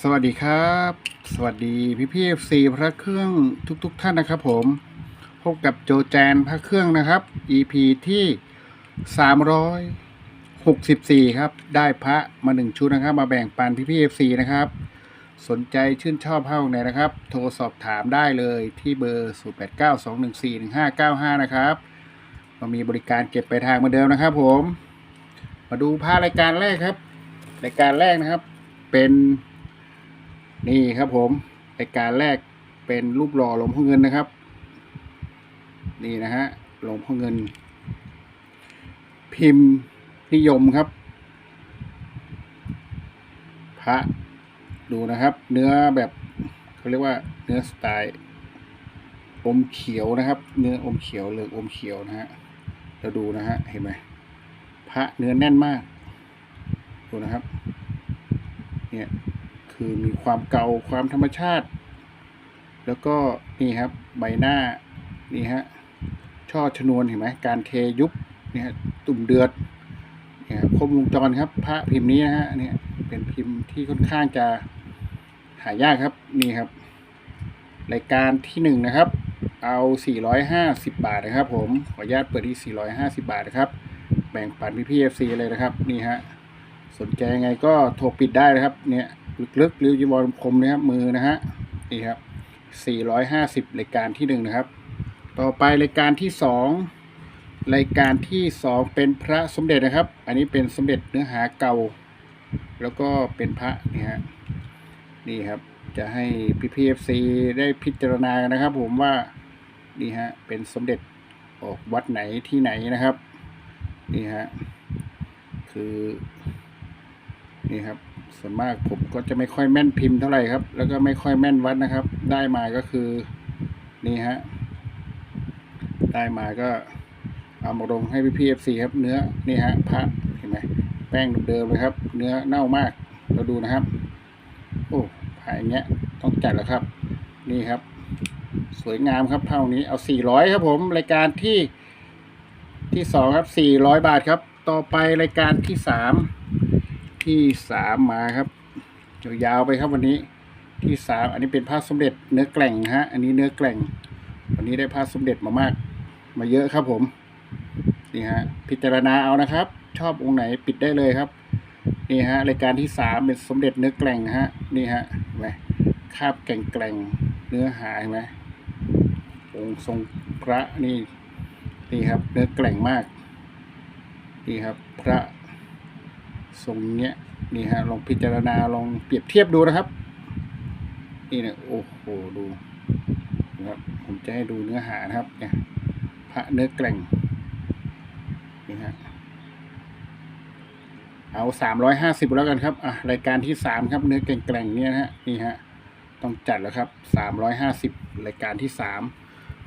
สวัสดีครับ สวัสดีพี่พี่เอฟซีพระเครื่องทุกๆทท่านนะครับผม พบกับโจแจนพระเครื่องนะครับ EP ที่364ครับ ได้พระมาหนึ่งชุดนะครับ มาแบ่งปันพี่พี่เอฟซีนะครับ สนใจชื่นชอบผ้าไหนนะครับ โทรสอบถามได้เลยที่เบอร์0892141595นะครับเรามีบริการเก็บไปทางเหมือนเดิมนะครับผม มาดูผ้ารายการแรกครับ รายการแรกนะครับ เป็น นี่ครับผมรายการแรกเป็นรูปหล่อหลวงพ่อเงินนะครับ นี่นะฮะหลวงพ่อเงิน พิมพ์นิยมครับ พระดูนะครับ เนื้อแบบเขาเรียกว่าเนื้อสไตล์อมเขียวนะครับ เนื้ออมเขียวเหลืองอมเขียวนะฮะเราดูนะฮะเห็นไหมพระเนื้อแน่นมาก ดูนะครับ เนี่ย คือมีความเก่าความธรรมชาติ แล้วก็นี่ครับใบหน้านี่ฮะช่อชนวนเห็นไหมการเทยุบเนี่ยฮะตุ่มเดือดเนี่ยครบวงจรครับ พระพิมพ์นี้นะฮะเนี่ยเป็นพิมพ์ที่ค่อนข้างจะหายากครับนี่ครับรายการที่หนึ่งนะครับ เอา 450 บาทนะครับ ผมขออนุญาตเปิดที่ 450 บาทนะครับ แบ่งปันพี่พีเอฟซีเลยนะครับ นี่ฮะสนใจยังไงก็โทรปิดได้นะครับ เนี่ย ลึกๆริ้วจีวรคมนะครับมือนะฮะนี่ครับ450รายการที่หนึ่งนะครับ ต่อไปรายการที่สองรายการที่สองเป็นพระสมเด็จนะครับ อันนี้เป็นสมเด็จเนื้อหาเก่า แล้วก็เป็นพระนี่ฮะนี่ครับจะให้พี่พีเอฟซีได้พิจารณานะครับผมว่านี่ฮะเป็นสมเด็จออกวัดไหนที่ไหนนะครับ นี่ฮะคือ นี่ครับ ส่วนมากผมก็จะไม่ค่อยแม่นพิมพ์เท่าไหร่ครับ แล้วก็ไม่ค่อยแม่นวัดนะครับ ได้มาก็คือนี่ฮะได้มาก็เอามาลงให้พี่พีเอฟซีครับ เนื้อนี่ฮะพระเห็นไหมแป้งเดิมๆเลยครับ เนื้อเน่ามากเราดูนะครับ โอ้ผ่าอย่างเงี้ยต้องจัดแล้วครับ นี่ครับ สวยงามครับเท่านี้เอาสี่ร้อยครับผมรายการที่ที่สองครับสี่ร้อยบาทครับ ต่อไปรายการที่สาม ที่สามมาครับยาวๆไปครับวันนี้ที่สามอันนี้เป็นผ้าสมเด็จเนื้อแกล่งฮะ อันนี้เนื้อแกล่ง วันนี้ได้ผ้าสมเด็จมามาก มาเยอะครับผมนี่ฮะพิจารณาเอานะครับ ชอบองค์ไหนปิดได้เลยครับนี่ฮะรายการที่สามเป็นสมเด็จเนื้อแกล่งฮะนี่ฮะเห็นไหมคาบแกล่งแกล่งๆเนื้อหาเห็นไหมองค์ทรงพระนี่นี่ครับ เนื้อแกล่งมากนี่ครับ พระ ทรงเนี้ยนี่ฮะลองพิจารณาลองเปรียบเทียบดูนะครับ นี่เนี่ยโอ้โหดูนะครับผมจะให้ดูเนื้อหานะครับเนี่ยพระเนื้อแกร่งนี่ฮะเอาสามร้อยห้าสิบแล้วกันครับอะรายการที่สามครับเนื้อแกร่งๆเนี่ยนะฮะนี่ฮะต้องจัดแล้วครับสามร้อยห้าสิบรายการที่สาม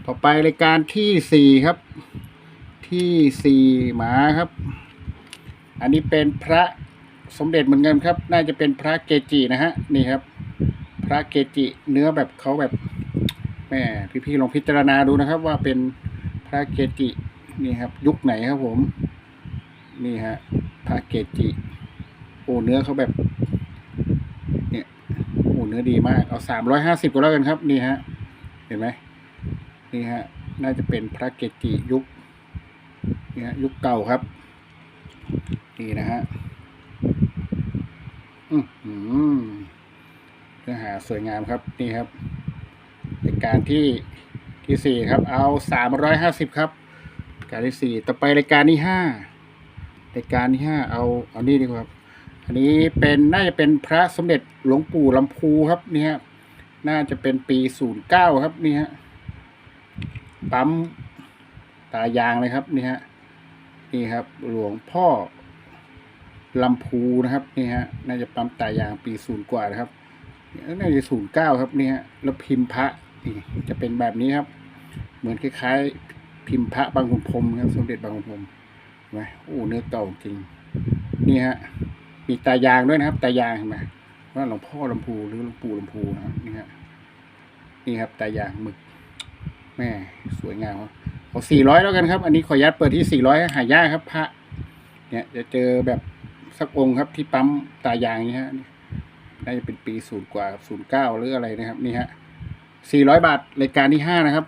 ต่อไปรายการที่สี่ครับ ที่สี่หมาครับ อันนี้เป็นพระ สมเด็จเหมือนกันครับ น่าจะเป็นพระเกจินะฮะนี่ครับ พระเกจิเนื้อแบบเขาแบบแม่พี่ๆลองพิจารณาดูนะครับ ว่าเป็นพระเกจินี่ครับ ยุคไหนครับผม นี่ฮะพระเกจิโอ้เนื้อเขาแบบ เนี่ยโอ้เนื้อดีมากเอาสามร้อยห้าสิบก็แล้วกันครับ นี่ฮะเห็นไหมนี่ฮะน่าจะเป็นพระเกจิยุคนี่ฮะยุคเก่าครับ นี่นะฮะ อือหือเนื้อหาสวยงามครับนี่ครับรายการที่ที่สี่ครับ เอาสามร้อยห้าสิบครับรายการที่สี่ต่อไปรายการที่ห้ารายการที่ห้าเอาเอานี่ดีกว่าครับ อันนี้เป็นน่าจะเป็นพระสมเด็จหลวงปู่ลำพูครับนี่ฮะน่าจะเป็นปีศูนย์เก้าครับนี่ฮะปั๊มตายางเลยครับนี่ฮะนี่ครับ หลวงพ่อ ลำพูนะครับนี่ฮะน่าจะปั๊มตายางปีศูนย์กว่านะครับน่าจะศูนย์เก้าครับนี่ฮะแล้วพิมพ์พระนี่จะเป็นแบบนี้ครับ เหมือนคล้ายๆ พิมพ์พระบางขุนพรมครับสมเด็จบางขุนพรมเห็นไหมโอ้เนื้อเก่าจริงนี่ฮะมีตายางด้วยนะครับ ตายางเห็นไหมว่าหลวงพ่อลำพูหรือหลวงปู่ลำพูนะครับนี่ฮะนี่ครับตายางหมึกแม่สวยงามครับเอาสี่ร้อยแล้วกันครับ อันนี้ขออนุญาตเปิดที่สี่ร้อยหายากครับพระเนี่ยจะเจอแบบ สักองค์ครับที่ปั๊มตายางนี้ฮะน่าจะเป็นปีศูนย์กว่าศูนย์เก้าหรืออะไรนะครับ นี่ฮะสี่ร้อยบาทรายการที่ห้านะครับ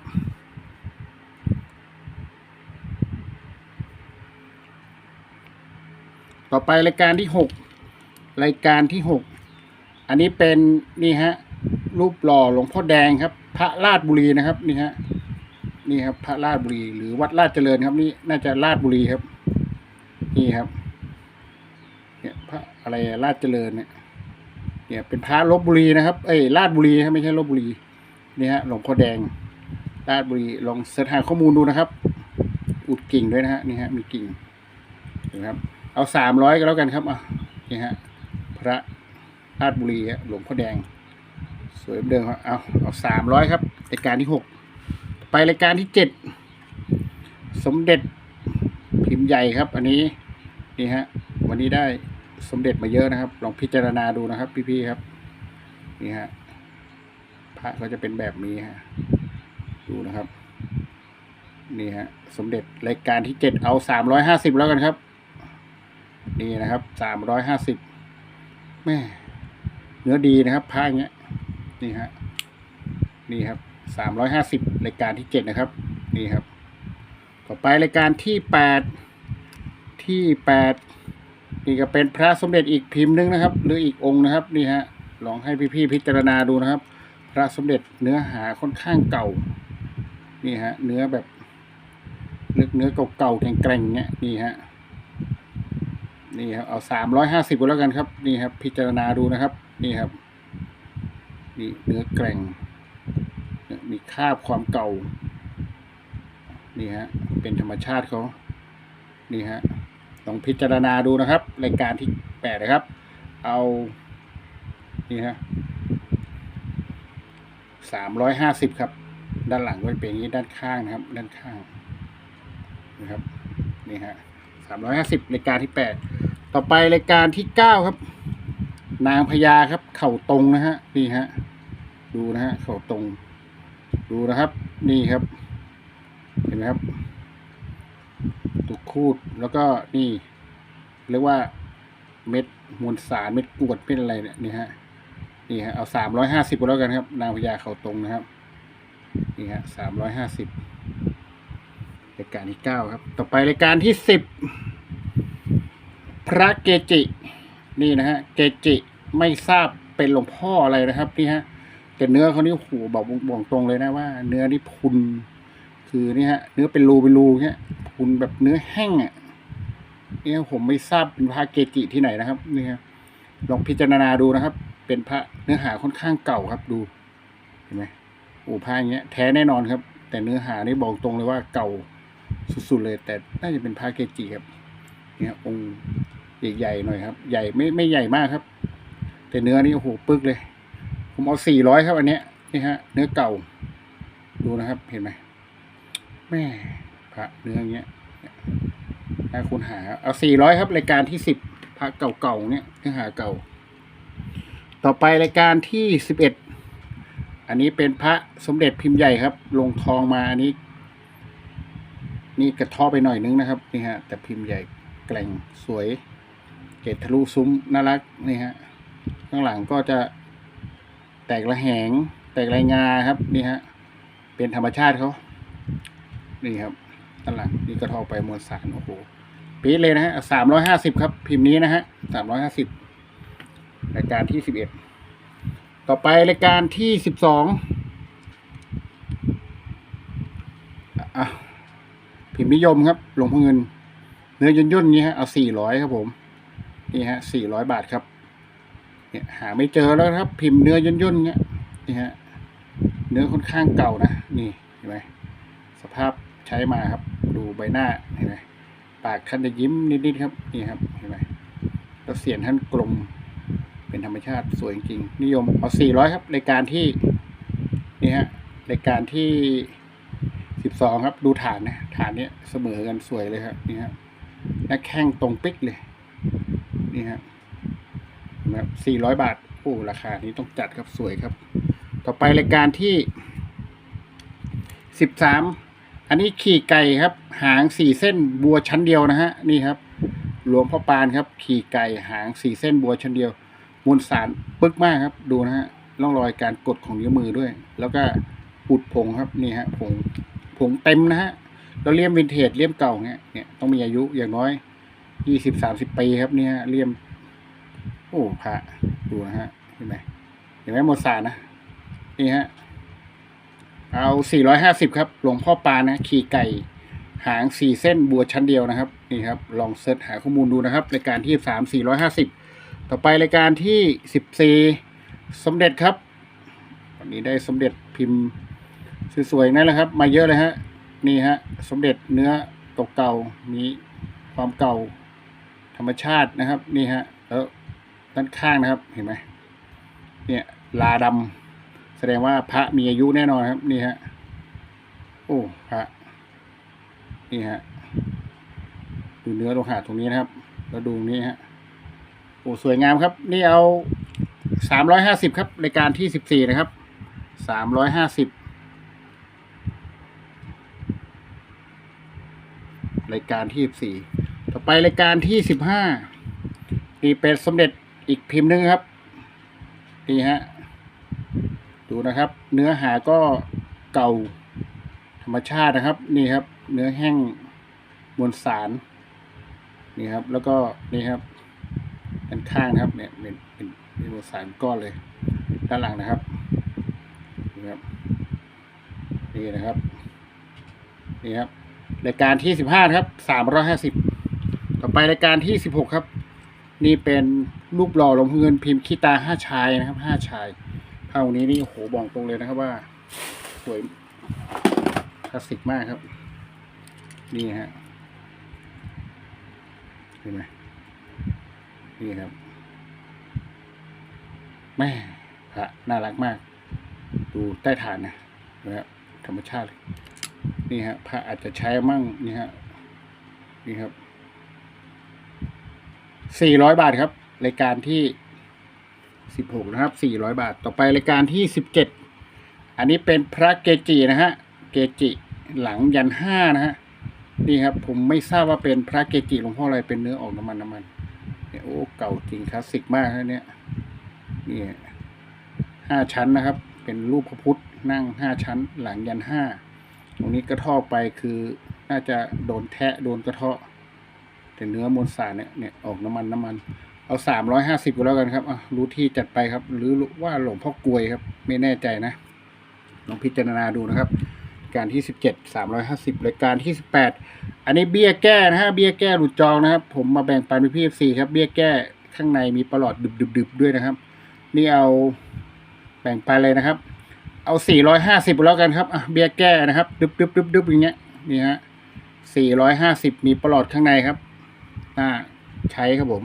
ต่อไปรายการที่หกรายการที่หกอันนี้เป็นนี่ฮะรูปหล่อหลวงพ่อแดงครับ พระราชบุรีนะครับนี่ฮะนี่ครับ พระราชบุรี หรือวัดราชเจริญครับ นี่น่าจะราชบุรีครับ นี่ครับ เนี่ยพระอะไรราชเจริญเนี่ยเนี่ยเป็นพระลบบุรีนะครับ เอ้ยราชบุรีครับไม่ใช่ลบบุรีนี่ฮะหลวงพ่อแดงราชบุรีลองเสิร์ชหาข้อมูลดูนะครับ อุดกิ่งด้วยนะฮะนี่ฮะมีกิ่งเห็นไหมครับเอาสามร้อยก็แล้วกันครับอะนี่ฮะพระราชบุรีฮะหลวงพ่อแดง สวยเหมือนเดิมครับเอาเอาสามร้อยครับรายการที่หกไปรายการที่เจ็ดสมเด็จพิมพ์ใหญ่ครับ อันนี้นี่ฮะ วันนี้ได้สมเด็จมาเยอะนะครับ ลองพิจารณาดูนะครับ พี่ๆครับ นี่ฮะพระก็จะเป็นแบบนี้ฮะดูนะครับ นี่ฮะสมเด็จรายการที่เจ็ดเอาสามร้อยห้าสิบแล้วกันครับ นี่นะครับสามร้อยห้าสิบแม่เนื้อดีนะครับผ้าอย่างเงี้ยนี่ฮะนี่ครับสามร้อยห้าสิบรายการที่เจ็ดนะครับ นี่ครับ ต่อไปรายการที่แปดที่แปด นี่ก็เป็นพระสมเด็จอีกพิมพ์หนึงนะครับ หรืออีกองค์นะครับนี่ฮะลองให้พี่ๆพิจารณาดูนะครับ พระสมเด็จเนื้อหาค่อนข้างเก่า นี่ฮะเนื้อแบบเลือกเนื้อเก่าๆแกร่งๆเงี้ยนี่ฮะนี่ครับเอาสามร้อยห้าสิบก็แล้วกันครับ นี่ครับ พิจารณาดูนะครับ นี่ครับ นี่เนื้อแกร่ง มีคาบความเก่า นี่ฮะ เป็นธรรมชาติเขา นี่ฮะ ต้องพิจารณาดูนะครับ รายการที่แปดนะครับ เอานี่ฮะสามร้อยห้าสิบครับ ด้านหลังก็เป็นอย่างนี้ด้านข้างนะครับ ด้านข้างนะครับนี่ฮะสามร้อยห้าสิบรายการที่แปดต่อไปรายการที่เก้าครับ นางพญาครับ เข่าตรงนะฮะนี่ฮะดูนะฮะเข่าตรง ดูนะครับ นี่ครับ เห็นไหมครับ ตุกคูดแล้วก็นี่เรียกว่าเม็ดมวลสารเม็ดกรวดเป็นอะไรเนี่ยนี่ฮะนี่ฮะเอาสามร้อยห้าสิบก็แล้วกันครับ นางพญาเขาตรงนะครับนี่ฮะสามร้อยห้าสิบรายการที่เก้าครับ ต่อไปรายการที่สิบพระเกจิ นี่นะฮะเกจิไม่ทราบเป็นหลวงพ่ออะไรนะครับนี่ฮะแต่เนื้อเขานี่โอ้โหบอกบอกตรงเลยนะว่า เนื้อนี่พุนคือนี่ฮะเนื้อเป็นรูเป็นรูเงี้ย พุนแบบเนื้อแห้งอะเนี่ยผมไม่ทราบเป็นพระเกจิที่ไหนนะครับนี่ครับลองพิจารณาดูนะครับ เป็นพระเนื้อหาค่อนข้างเก่าครับดูเห็นไหมโอ้พระอย่างเงี้ยแท้แน่นอนครับ แต่เนื้อหานี่บอกตรงเลยว่าเก่าสุดๆเลย แต่น่าจะเป็นพระเกจิครับเนี่ยองค์ใหญ่ๆหน่อยครับ ใหญ่ไม่ไม่ใหญ่มากครับ แต่เนื้อนี่โอ้โหปึกเลย ผมเอาสี่ร้อยครับอันเนี้ยนี่ฮะ เนื้อเก่า ดูนะครับ เห็นไหมแม่ ระเนื้องเงี้ยถ้าคุณหา เอาสี่ร้อยครับ รายการที่สิบพระเก่าๆเนี่ยเนื้อหาเก่า ต่อไปรายการที่สิบเอ็ดอันนี้เป็นพระสมเด็จพิมพ์ใหญ่ครับ ลงทองมาอันนี้ นี่กระเทอไปหน่อยนึงนะครับนี่ฮะ แต่พิมพ์ใหญ่แกร่งสวย เกตทะลุซุ้มน่ารักนี่ฮะ ข้างหลังก็จะแตกระแหง แตกรายงาครับ นี่ฮะ เป็นธรรมชาติเขานี่ครับ ด้านหลังนี่กระเทอไปมวลสารโอ้โหปีเลยนะฮะสามร้อยห้าสิบครับ พิมพ์นี้นะฮะสามร้อยห้าสิบรายการที่สิบเอ็ดต่อไปรายการที่สิบสองพิมพ์นิยมครับหลวงพ่อเงิน เนื้อย่นย่นนี้ฮะเอาสี่ร้อยครับผมนี่ฮะสี่ร้อยบาทครับ เนี่ยหาไม่เจอแล้วครับ พิมพ์เนื้อย่นย่นเนี้ยนี่ฮะเนื้อค่อนข้างเก่านะ นี่เห็นไหมสภาพใช้มาครับ ดูใบหน้าเห็นไหมปากท่านจะยิ้มนิดๆครับนี่ครับเห็นไหมแล้วเสียงท่านกลมเป็นธรรมชาติสวยจริงๆนิยมเอาสี่ร้อยครับรายการที่นี่ฮะรายการที่สิบสองครับ ดูฐานนะฐานเนี้ยเสมอกันสวยเลยครับนี่ครับหน้าแข้งตรงปิ๊กเลย นี่ครับแบบสี่ร้อยบาทโอ้ราคานี้ต้องจัดครับสวยครับ ต่อไปรายการที่สิบสาม อันนี้ขี่ไก่ครับ หางสี่เส้นบัวชั้นเดียวนะฮะนี่ครับ หลวงพ่อปานครับ ขี่ไก่หางสี่เส้นบัวชั้นเดียวมวลสารปึกมากครับ ดูนะฮะร่องรอยการกดของนิ้วมือด้วย แล้วก็อุดผงครับนี่ฮะผงผงเต็มนะฮะแล้วเลี่ยมวินเทจเลี่ยมเก่าเนี่ยเนี่ยต้องมีอายุอย่างน้อยยี่สิบสามสิบปีครับเนี่ยเลี่ยม โอ้พระดูนะฮะเห็นไหมเห็นไหมมวลสารนะนี่ฮะ เอาสี่ร้อยห้าสิบครับ หลวงพ่อปานะ ขี่ไก่ หางสี่เส้นบัวชั้นเดียวนะครับ นี่ครับ ลองเสิร์ชหาข้อมูลดูนะครับรายการที่สามสี่ร้อยห้าสิบต่อไปรายการที่สิบสี่สมเด็จครับ วันนี้ได้สมเด็จพิมพ์สวยๆนั่นแหละครับ มาเยอะเลยฮะ นี่ฮะ สมเด็จเนื้อเก่าๆมีความเก่าธรรมชาตินะครับ นี่ฮะ แล้วด้านข้างนะครับ เห็นไหมเนี่ย ลาดำ แสดงว่าพระมีอายุแน่นอนครับ นี่ฮะ โอ้พระ นี่ฮะ ดูเนื้อโลหะตรงนี้นะครับ แล้วดูนี้ฮะ โอ้สวยงามครับ นี่เอาสามร้อยห้าสิบครับรายการที่สิบสี่นะครับ สามร้อยห้าสิบรายการที่สิบสี่ต่อไปรายการที่สิบห้านี่เป็นสมเด็จอีกพิมพ์หนึงครับ นี่ฮะ ดูนะครับ เนื้อหาก็เก่าธรรมชาตินะครับ นี่ครับ เนื้อแห้งมวลสารนี่ครับ แล้วก็นี่ครับด้านข้างนะครับ เนี่ยเป็นเป็นเป็นมวลสารก้อนเลย ด้านหลังนะครับนี่ครับนี่นะครับนี่ครับรายการที่สิบห้าครับสามร้อยห้าสิบต่อไปรายการที่สิบหกครับ นี่เป็นรูปหล่อหลวงเงินพิมพ์ขี้ตาห้าชายนะครับห้าชาย เท่านี้นี่โหบอกตรงเลยนะครับว่า สวยคลาสสิกมากครับ นี่ฮะเห็นไหมนี่ครับแม่พระน่ารักมาก ดูใต้ฐานนะนะครับธรรมชาติเลยนี่ฮะพระอาจจะใช้มั่งนี่ฮะนี่ครับสี่ร้อยบาทครับ รายการที่ สิบหกนะครับสี่ร้อยบาท ต่อไปรายการที่สิบเจ็ดอันนี้เป็นพระเกจินะฮะ เกจิหลังยันห้านะฮะ นี่ครับผมไม่ทราบว่าเป็นพระเกจิหลวงพ่ออะไรเป็นเนื้อออกน้ำมันน้ำมันเนี่ยโอ้เก่าจริงคลาสสิกมากนะเนี่ยนี่ห้าชั้นนะครับ เป็นรูปพระพุทธนั่งห้าชั้น หลังยันห้าตรงนี้กระเทาะไปคือน่าจะโดนแทะโดนกระเทาะแต่เนื้อมวลสารเนี่ยเนี่ยออกน้ำมันน้ำมัน เอาสามร้อยห้าสิบก็แล้วกันครับอรู้ที่จัดไปครับ หรือว่าหลวงพ่อกลวยครับ ไม่แน่ใจนะ ลองพิจารณาดูนะครับ การที่สิบเจ็ดสามร้อยห้าสิบรายการที่สิบแปดอันนี้เบี้ยแก้นะฮะเบี้ยแก้หลุดจองนะครับ ผมมาแบ่งปันพี่พีสี่ครับ เบี้ยแก้ข้างในมีประหลอดดึบๆๆด้วยนะครับ นี่เอาแบ่งไปเลยนะครับ เอาสี่ร้อยห้าสิบแล้วกันครับเบี้ยแก้นะครับดึบๆๆๆอย่างเงี้ยนี่ฮะสี่ร้อยห้าสิบมีประหลอดข้างในครับน่าใช้ครับผม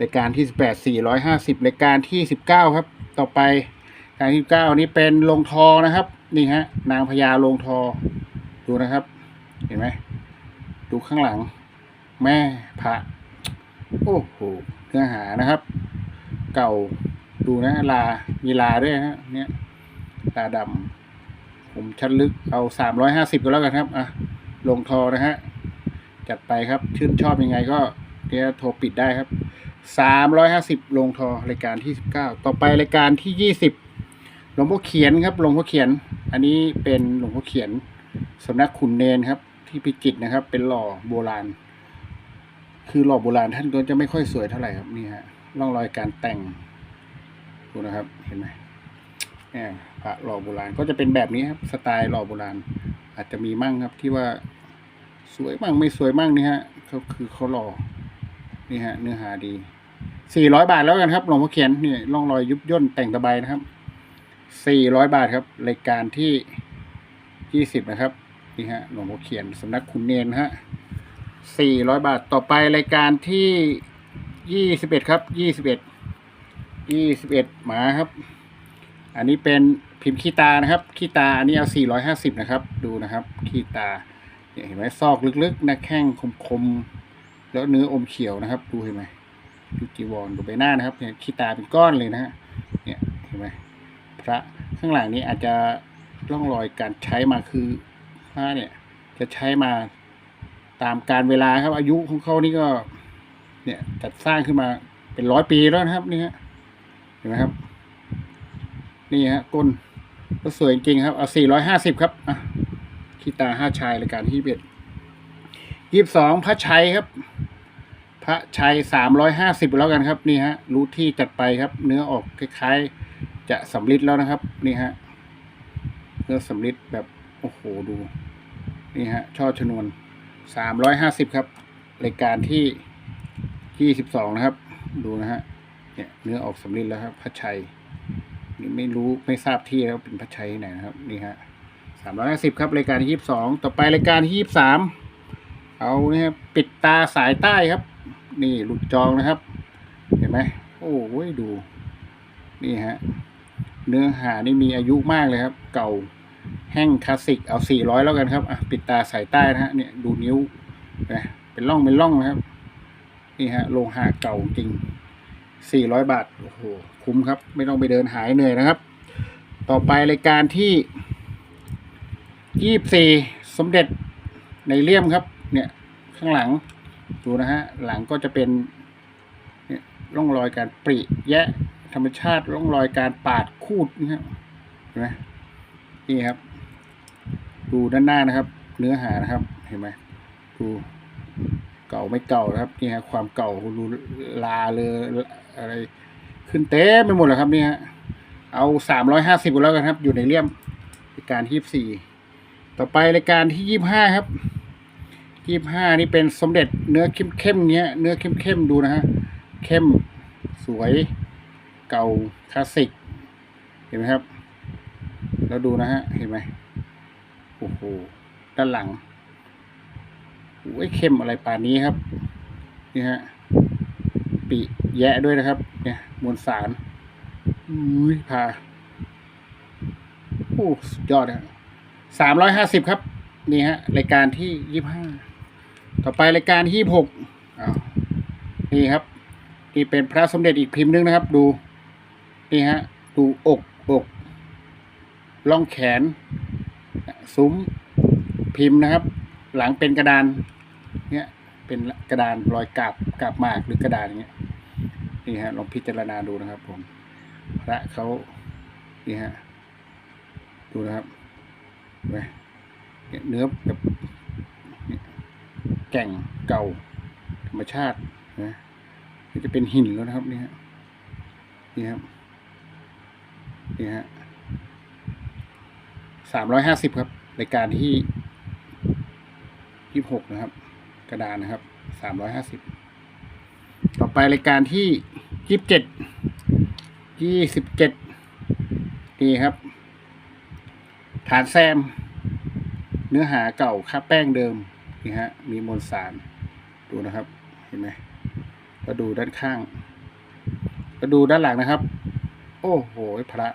รายการที่สิบแปดสี่ร้อยห้าสิบรายการที่สิบเก้าครับ ต่อไปรายการที่สิบเก้านี้เป็นลงทอนะครับ นี่ฮะ นางพญาลงทอ ดูนะครับ เห็นไหมดูข้างหลัง แม่พระโอ้โหเนื้อหานะครับ เก่าดูนะลา มีลาด้วยฮะเนี่ยลาดำผมชัดลึกเอาสามร้อยห้าสิบก็แล้วกันครับอะลงทอนะฮะ จัดไปครับ ชื่นชอบยังไงก็เดี๋ยวโทรปิดได้ครับ สามร้อยห้าสิบลงทอรายการที่สิบเก้าต่อไปรายการที่ยี่สิบหลวงพ่อเขียนครับหลวงพ่อเขียน อันนี้เป็นหลวงพ่อเขียนสำนักขุนเนนครับ ที่พิจิตรนะครับ เป็นหล่อโบราณ คือหล่อโบราณท่านก็จะไม่ค่อยสวยเท่าไหร่ครับนี่ฮะร่องรอยการแต่งดูนะครับเห็นไหมเนี่ยพระหล่อโบราณก็จะเป็นแบบนี้ครับสไตล์หล่อโบราณ อาจจะมีมั่งครับที่ว่าสวยมั่งไม่สวยมั่งนี่ฮะเขาคือเขาหล่อนี่ฮะเนื้อหาดี สี่ร้อยบาทแล้วกันครับหลวงพ่อเขียนนี่ร่องรอยยุบย่นแต่งตะไบนะครับสี่ร้อยบาทครับรายการที่ยี่สิบนะครับนี่ฮะหลวงพ่อเขียนสำนักขุนเนนฮะสี่ร้อยบาทต่อไปรายการที่ยี่สิบเอ็ดครับยี่สิบเอ็ดยี่สิบเอ็ดหมาครับ อันนี้เป็นพิมพ์ขี้ตานะครับขี้ตาอันนี้เอาสี่ร้อยห้าสิบนะครับ ดูนะครับขี้ตาเห็นไหมซอกลึกๆนะแข้งคมๆแล้วเนื้ออมเขียวนะครับ ดูเห็นไหม ดูจีวรดูใบหน้านะครับเนี่ยขี้ตาเป็นก้อนเลยนะฮะเนี่ยเห็นไหมพระข้างหลังนี้อาจจะร่องรอยการใช้มาคือพระเนี่ยจะใช้มาตามการเวลาครับ อายุของเขานี่ก็เนี่ยจัดสร้างขึ้นมาเป็นร้อยปีแล้วนะครับนี่ฮะเห็นไหมครับ นี่ฮะก้นก็สวยจริงครับเอาสี่ร้อยห้าสิบครับอะขีตาห้าชายรายการที่เบ็ดยี่สิบสองพระชัยครับ พระชัยสามร้อยห้าสิบแล้วกันครับนี่ฮะรู้ที่จัดไปครับ เนื้อออกคล้ายๆ จะสำลิดแล้วนะครับ นี่ฮะเนื้อสำลิดแบบโอ้โหดู นี่ฮะช่อชนวนสามร้อยห้าสิบครับรายการที่ยี่สิบสองนะครับ ดูนะฮะเนี่ยเนื้อออกสำลิดแล้วครับ พระชัยนี่ไม่รู้ไม่ทราบที่แล้วเป็นพระชัยไหนนะครับ นี่ฮะสามร้อยห้าสิบครับรายการที่ยี่สิบสองต่อไปรายการที่ยี่สิบสามเอาเนี่ยครับปิดตาสายใต้ครับ นี่หลุดจองนะครับ เห็นไหมโอ้โหดู นี่ฮะ เนื้อหานี่มีอายุมากเลยครับ เก่าแห้งคลาสสิกเอาสี่ร้อยแล้วกันครับอะปิดตาสายใต้นะฮะเนี่ยดูนิ้วนะเป็นร่องเป็นร่องนะครับ นี่ฮะโลหะเก่าจริงสี่ร้อยบาทโอ้โหคุ้มครับ ไม่ต้องไปเดินหายเหนื่อยนะครับ ต่อไปรายการที่ยี่สี่สมเด็จในเลี่ยมครับ เนี่ยข้างหลัง ดูนะฮะหลังก็จะเป็นเนี่ยร่องรอยการปริแยะธรรมชาติร่องรอยการปาดคูดนะครับเห็นไหมนี่ครับ ดูด้านหน้านะครับ เนื้อหานะครับเห็นไหมดูเก่าไม่เก่านะครับนี่ฮะความเก่าดูลาเลยอะไร ขึ้นเต็มไปหมดเลยครับนี่ฮะเอาสามร้อยห้าสิบแล้วกันครับ อยู่ในเลี่ยมรายการที่สี่ต่อไปรายการที่ยี่ห้าครับ ยี่ห้านี่เป็นสมเด็จเนื้อเข้มเข้มเนี้ย เนื้อเข้มเข้มดูนะฮะ เข้มสวยเก่าคลาสสิก เห็นไหมครับ แล้วดูนะฮะ เห็นไหมโอ้โห ด้านหลังโอ้ยเข้มอะไรป่านนี้ครับ นี่ฮะ ปีแยะด้วยนะครับ เนี่ยมวลสารอุ้ยพาโอ้สุดยอดครับสามร้อยห้าสิบครับ นี่ฮะ รายการที่ยี่ห้า ต่อไปรายการที่หกนี่ครับ นี่เป็นพระสมเด็จอีกพิมพ์หนึงนะครับ ดู นี่ฮะ ดูอกอกล่องแขน ซุ้มพิมพ์นะครับ หลังเป็นกระดาน เนี่ยเป็นกระดานรอยกาบกาบมากหรือกระดานอย่างเงี้ยนี่ฮะลองพิจารณาดูนะครับ ผม พระเขานี่ฮะดูนะครับเห็นไหมเนี่ยเนื้อแบบ ก่งเก่า ธรรมชาตินะนี่จะเป็นหินแล้วนะครับนี่ฮะนี่ครับนี่ฮะสามร้อยห้าสิบครับรายการที่ยี่หกนะครับ กระดานนะครับสามร้อยห้าสิบต่อไปรายการที่ยี่สิบเจ็ดยี่สิบเจ็ดนี่ครับ ฐานแซม เนื้อหาเก่าค่าแป้งเดิม นี่ฮะ มีมวลสาร ดูนะครับ เห็นไหมก็ดูด้านข้าง ก็ดูด้านหลังนะครับ โอ้โหพระ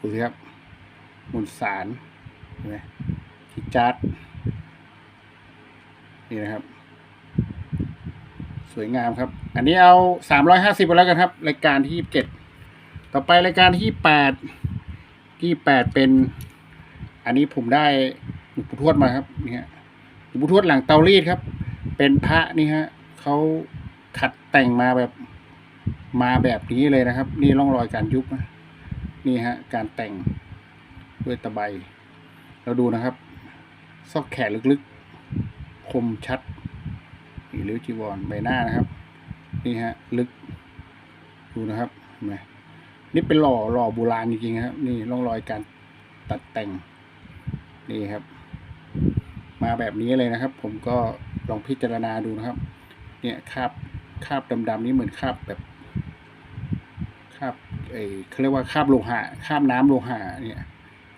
ดูสิครับมวลสารเห็นไหมที่จัดนี่นะครับ สวยงามครับ อันนี้เอาสามร้อยห้าสิบไปแล้วกันครับ รายการที่ยี่สิบเจ็ดต่อไปรายการที่แปดที่แปดเป็น อันนี้ผมได้หลวงปู่ทวดมาครับนี่ฮะ หลวงปู่ทวดหลังเตารีดครับ เป็นพระนี่ฮะเขาขัดแต่งมาแบบมาแบบนี้เลยนะครับ นี่ร่องรอยการยุบนะนี่ฮะการแต่งด้วยตะไบเราดูนะครับ ซอกแขนลึกๆ คมชัดนี่ริ้วจีวรใบหน้านะครับ นี่ฮะลึกดูนะครับเห็นไหมนี่เป็นหล่อหล่อโบราณจริงๆครับ นี่ร่องรอยการตัดแต่ง นี่ครับ มาแบบนี้เลยนะครับ ผมก็ลองพิจารณาดูนะครับ เนี่ยคาบคาบดำๆนี่เหมือนคาบแบบคาบเอ้เขาเรียกว่าคาบโลหะคาบน้ำโลหะเนี่ย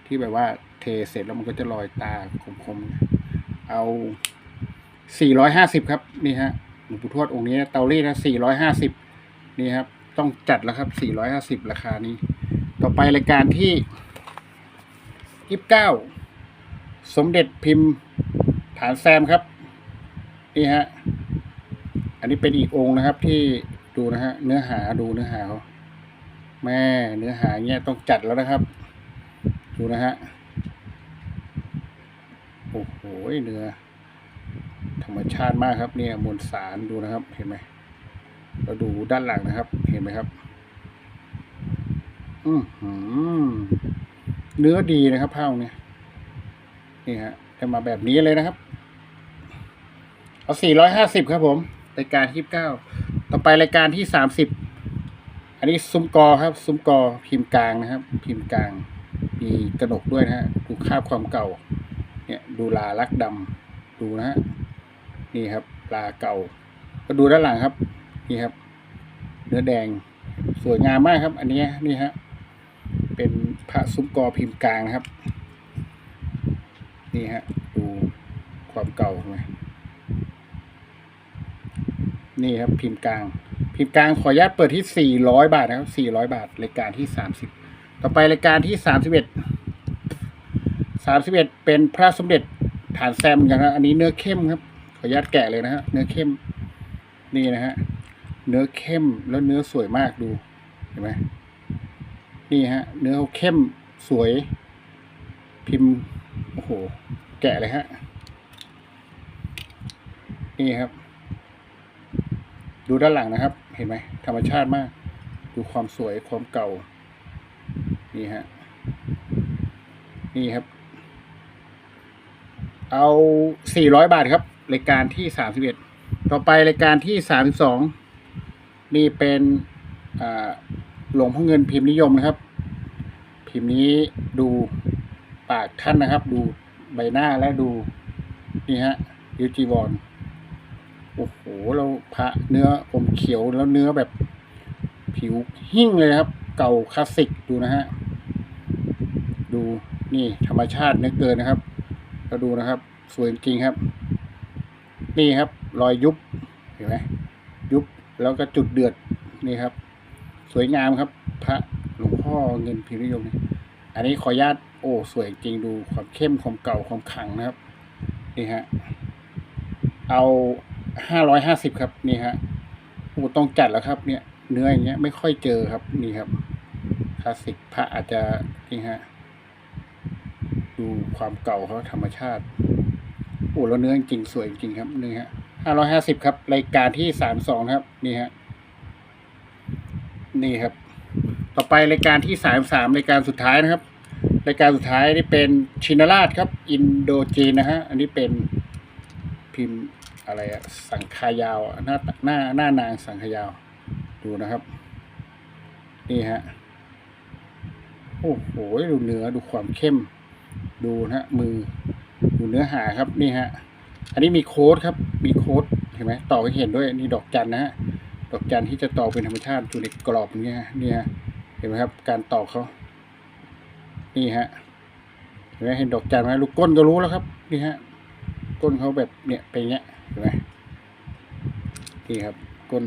ที่แบบว่าเทเสร็จแล้วมันก็จะลอยตาคมๆเอา 450 ครับนี่ฮะหลวงปู่ทวดองค์นี้เตารีดนะ450 นี่ครับ ต้องจัดแล้วครับ 450 ราคานี้ ต่อไปรายการที่ 29 สมเด็จพิมพ์ฐานแซมครับนี่ฮะอันนี้เป็นอีกองค์นะครับที่ดูนะฮะเนื้อหาดูเนื้อหาเขาแม่เนื้อหาเนี้ยต้องจัดแล้วนะครับ ดูนะฮะโอ้โหเนื้อธรรมชาติมากครับเนี่ยมวลสารดูนะครับเห็นไหมเราดูด้านหลังนะครับ เห็นไหมครับ อือหือเนื้อดีนะครับผ้าเนี่ย นี่ฮะจะมาแบบนี้เลยนะครับ เอาสี่ร้อยห้าสิบครับผม รายการที่เก้าต่อไปรายการที่สามสิบอันนี้ซุ้มกอครับซุ้มกอพิมพ์กลางนะครับ พิมพ์กลาง มีกระหนกด้วยนะฮะดูคาบความเก่า เนี่ย ดูลาลักดำดูนะฮะนี่ครับลาเก่า ก็ดูด้านหลังครับ นี่ครับ เนื้อแดงสวยงามมากครับ อันนี้นี่ฮะเป็นพระซุ้มกอพิมพ์กลางนะครับ นี่ฮะ ดูความเก่าไหมนี่ครับพิมพ์กลาง พิมพ์กลางขออนุญาตเปิดที่ 400 บาทนะครับ 400 บาทรายการที่ 30 ต่อไปรายการที่ 31 31 เป็นพระสมเด็จฐานแซมอย่างนะอันนี้เนื้อเข้มครับ ขออนุญาตแกะเลยนะฮะเนื้อเข้มนี่นะฮะเนื้อเข้มแล้วเนื้อสวยมากดูเห็นไหมนี่ฮะ เนื้อเข้มสวย พิมพ์ แกะเลยฮะ นี่ครับ ดูด้านหลังนะครับ เห็นไหมธรรมชาติมาก ดูความสวยความเก่า นี่ฮะ นี่ครับ เอาสี่ร้อยบาทครับ รายการที่สามสิบเอ็ดต่อไปรายการที่สามสิบสองนี่เป็นหลวงพ่อเงินพิมพ์นิยมนะครับ พิมพ์นี้ดูปากท่านนะครับ ดู ใบหน้าและดู นี่ฮะยูจีวอนโอ้โหเราพระเนื้ออมเขียวแล้วเนื้อแบบผิวหิ่งเลยครับ เก่าคลาสสิกดูนะฮะ ดูนี่ธรรมชาติเนื้อเกินนะครับก็ดูนะครับ สวยจริงครับ นี่ครับ รอยยุบเห็นไหมยุบแล้วก็จุดเดือดนี่ครับ สวยงามครับ พระหลวงพ่อเงินพิมพ์นิยมนี่อันนี้ขออนุญาต โอ้สวยจริงดูความเข้มความเก่าความขังนะครับนี่ฮะเอาห้าร้อยห้าสิบครับนี่ฮะโอ้ต้องจัดแล้วครับ เนี่ย เนื้ออย่างเงี้ยไม่ค่อยเจอครับนี่ครับคลาสสิกพระอาจจะนี่ฮะดูความเก่าเขาธรรมชาติโอ้แล้วเนื้อจริงสวยจริงครับนี่ฮะห้าร้อยห้าสิบครับ รายการที่สามสองครับ นี่ฮะนี่ครับ ต่อไปรายการที่สามสามรายการสุดท้ายนะครับ รายการสุดท้ายนี่เป็นชินราชครับ อินโดจีนนะฮะ อันนี้เป็นพิมพ์อะไรอะสังขายาว หน้าหน้าหน้านางสังขายาว ดูนะครับ นี่ฮะ โอ้โห ดูเนื้อดูความเข้ม ดูนะฮะ มือ ดูเนื้อหาครับ นี่ฮะ อันนี้มีโค้ดครับ มีโค้ดเห็นไหมต่อให้เห็นด้วย นี่ดอกจันนะฮะ ดอกจันที่จะต่อเป็นธรรมชาติอยู่ในกรอบอย่างเงี้ยเนี่ย เห็นไหมครับ การต่อเขา นี่ฮะเห็นไหมเห็นดอกจันไหมลูกก้นก็รู้แล้วครับนี่ฮะก้นเขาแบบเนี่ยเป็นเงี้ยเห็นไหมนี่ครับก้น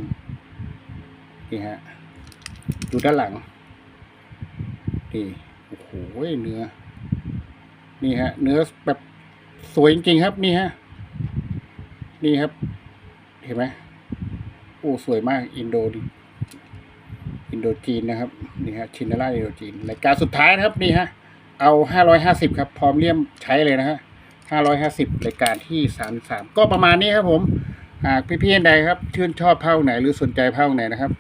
นี่ฮะดูด้านหลังนี่โอ้โหเนื้อนี่ฮะ เนื้อแบบสวยจริงๆครับนี่ฮะนี่ครับ เห็นไหมโอ้สวยมากอินโดดิ อินโดจีนนะครับนี่ฮะชินาร่าอินโดจีนรายการสุดท้ายนะครับนี่ฮะเอาห้าร้อยห้าสิบครับพร้อมเลี่ยมใช้เลยนะฮะห้าร้อยห้าสิบรายการที่สามสามก็ประมาณนี้ครับผมหากพี่ๆท่านใดครับ ชื่นชอบเผ้าไหนหรือสนใจเผ้าไหนนะครับ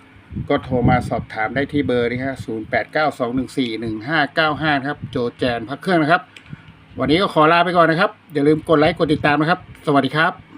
ก็โทรมาสอบถามได้ที่เบอร์นี้ฮะศูนย์แปดเก้าสองหนึ่งสี่หนึ่งห้าเก้าห้าครับ โจแจนพักเครื่องนะครับ วันนี้ก็ขอลาไปก่อนนะครับ อย่าลืมกดไลค์กดติดตามนะครับ สวัสดีครับ